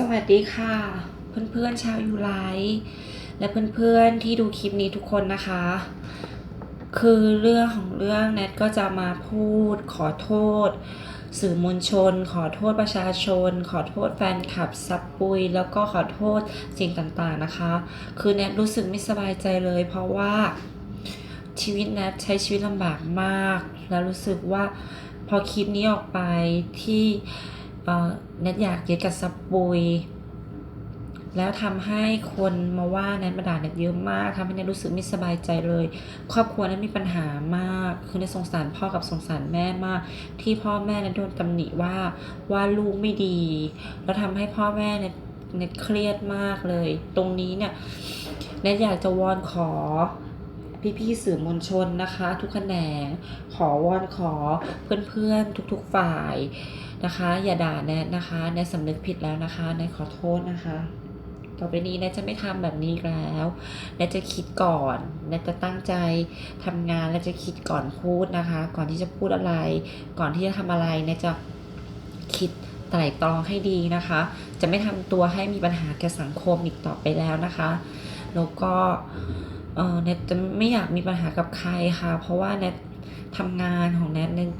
สวัสดีค่ะ เพื่อนๆชาวยูไลท์และเพื่อนๆที่ดูคลิปนี้ทุกคนนะคะ คือเรื่องของเรื่องแนทก็จะมาพูดขอโทษ สื่อมวลชน ขอโทษประชาชน ขอโทษแฟนคลับซับปุย แล้วก็ขอโทษสิ่งต่างๆนะคะ คือแนทรู้สึกไม่สบายใจเลย เพราะว่าชีวิตแนทใช้ชีวิตลำบากมาก แล้วรู้สึกว่าพอคลิปนี้ออกไปที่ เอ่อแนทอยากยึดกับซับปุย แล้วทำให้คนมาว่าแนทมาด่าแนทเยอะมากทำให้แนทรู้สึกไม่สบายใจเลย ครอบครัวนั้นมีปัญหามาก คือในสงสารพ่อกับสงสารแม่มาก ที่พ่อแม่เนั้นโดนตำหนิว่าว่าลูกไม่ดี แล้วทำให้พ่อแม่เนี่ยเน็ตเครียดมากเลย ตรงนี้เนี่ยเน็ตอยากจะวอนขอ พี่ๆสื่อมวลชนนะคะ ทุกแขนง ขอวอนขอเพื่อนๆทุกๆฝ่ายนะคะ อย่าด่าแนทนะคะแนทสำนึกผิดแล้วนะคะแนทขอโทษนะคะต่อไปนี้แนทจะไม่ทำแบบนี้แล้วแนทจะคิดก่อนแนทจะตั้งใจทำงานและจะคิดก่อนพูดนะคะ ก่อนที่จะพูดอะไร ก่อนที่จะทำอะไรแนทจะคิดไตร่ตรองให้ดีนะคะ จะไม่ทำตัวให้มีปัญหาแก่สังคมอีกต่อไปแล้วนะคะ แล้วก็เออแนทจะไม่อยากมีปัญหากับใครค่ะ เพราะว่าแนททำงานของแนทเนี่ย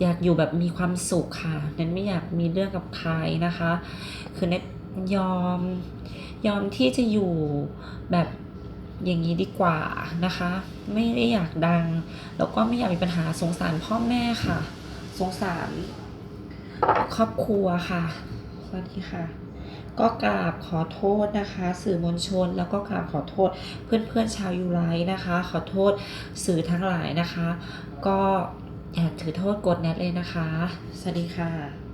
อยากอยู่แบบมีความสุขค่ะแนทไม่อยากมีเรื่องกับใครนะคะ คือแนทยอมยอมที่จะอยู่แบบอย่างนี้ดีกว่านะคะ ไม่ได้อยากดัง แล้วก็ไม่อยากมีปัญหาสงสารพ่อแม่ค่ะ สงสารครอบครัวค่ะ สวัสดีค่ะ ก็กราบขอโทษนะคะ สื่อมวลชนแล้วก็กราบขอโทษเพื่อนๆชาวยูไลท์นะคะ ขอโทษสื่อทั้งหลายนะคะ ก็อยาถือโทษกดแนทเลยนะคะ สวัสดีค่ะ